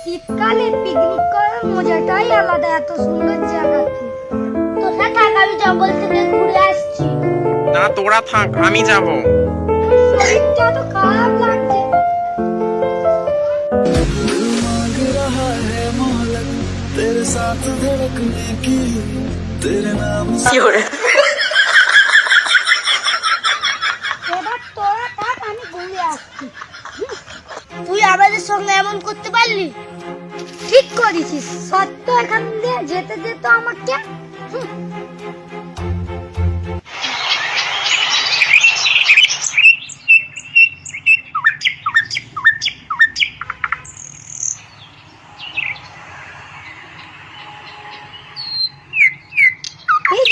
শীতকালে পিকনিক করার মজাটাই আলাদা এত সুন্দর জায়গাতে তোরা থাক আমি জঙ্গল থেকে ঘুরে আসছি না তোরা থাক আমি যাব শরীরটা তো খারাপ লাগছে मांग रहा है मोहलत तेरे साथ धड़कने की तेरे नाम से এবার তোরা থাক আমি ঘুরে আসছি তুই আমাদের সঙ্গে এমন করতে পারলি ঠিক করেছিস। সত্য এখান দিয়ে যেতে যেতে আমাকে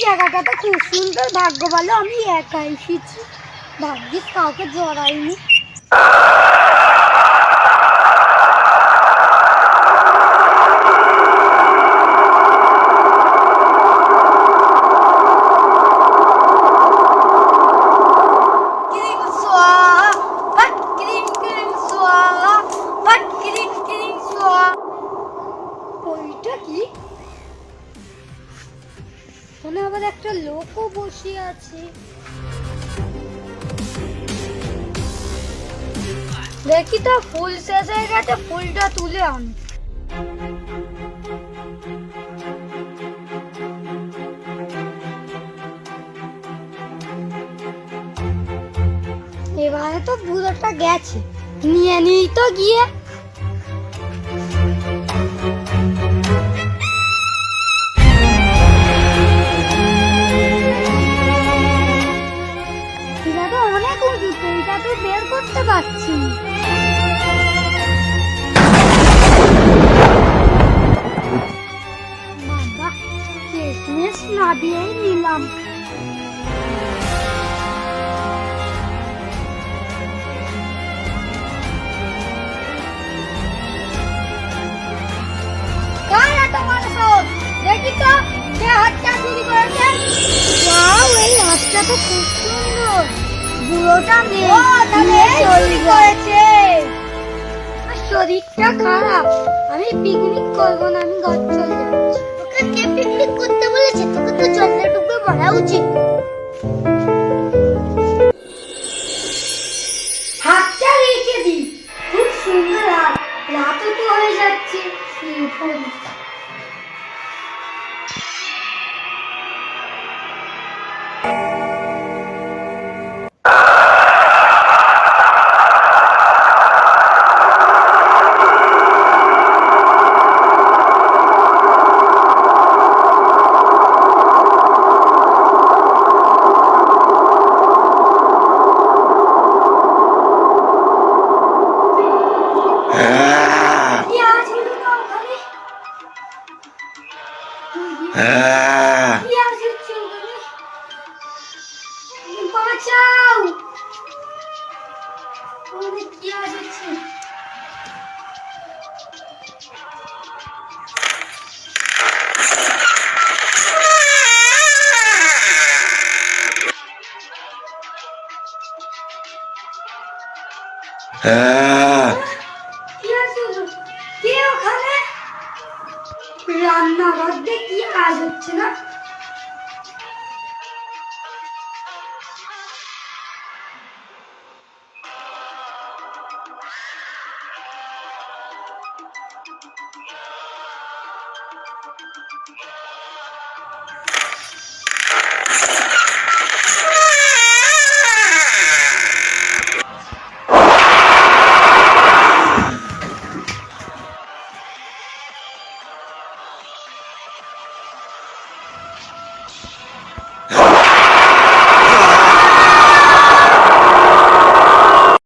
জায়গাটা তো খুব সুন্দর, ভাগ্য ভালো, আমি একা এসেছি। ভাগ্যিস কাউকে জড়াইনি। আবার একটা লোকও বসে আছে। দেখি তো ফুল শেষ হয়ে গেছে, ফুলটা তুলে আন। এবারে তো বুড়োটা গেছে। নিয়ে নিই তো গিয়ে। অনেক উঁচুতে এটা তো বের করতে পারছি। না। দিয়েই নিলাম। দেখি তো হাতটা চুরি করেছে? এই হাতটা তো খুব সুন্দর। বুড়োটা মেয়ে করেছে। শরীরটা খারাপ। আমি পিকনিক করব না আমি ঘর চলে যাচ্ছি। তোকে কে পিকনিক করতে বলেছে? তোকে তো জলে ডুবে মরা উচিত। হাতটা রেখে দিই। খুব সুন্দর হাত রাতও তো হয়ে যাচ্ছে। কি আছে ওখানে বাঁচাও ওখানে কি আছে কি আছে anna rabbeki azattına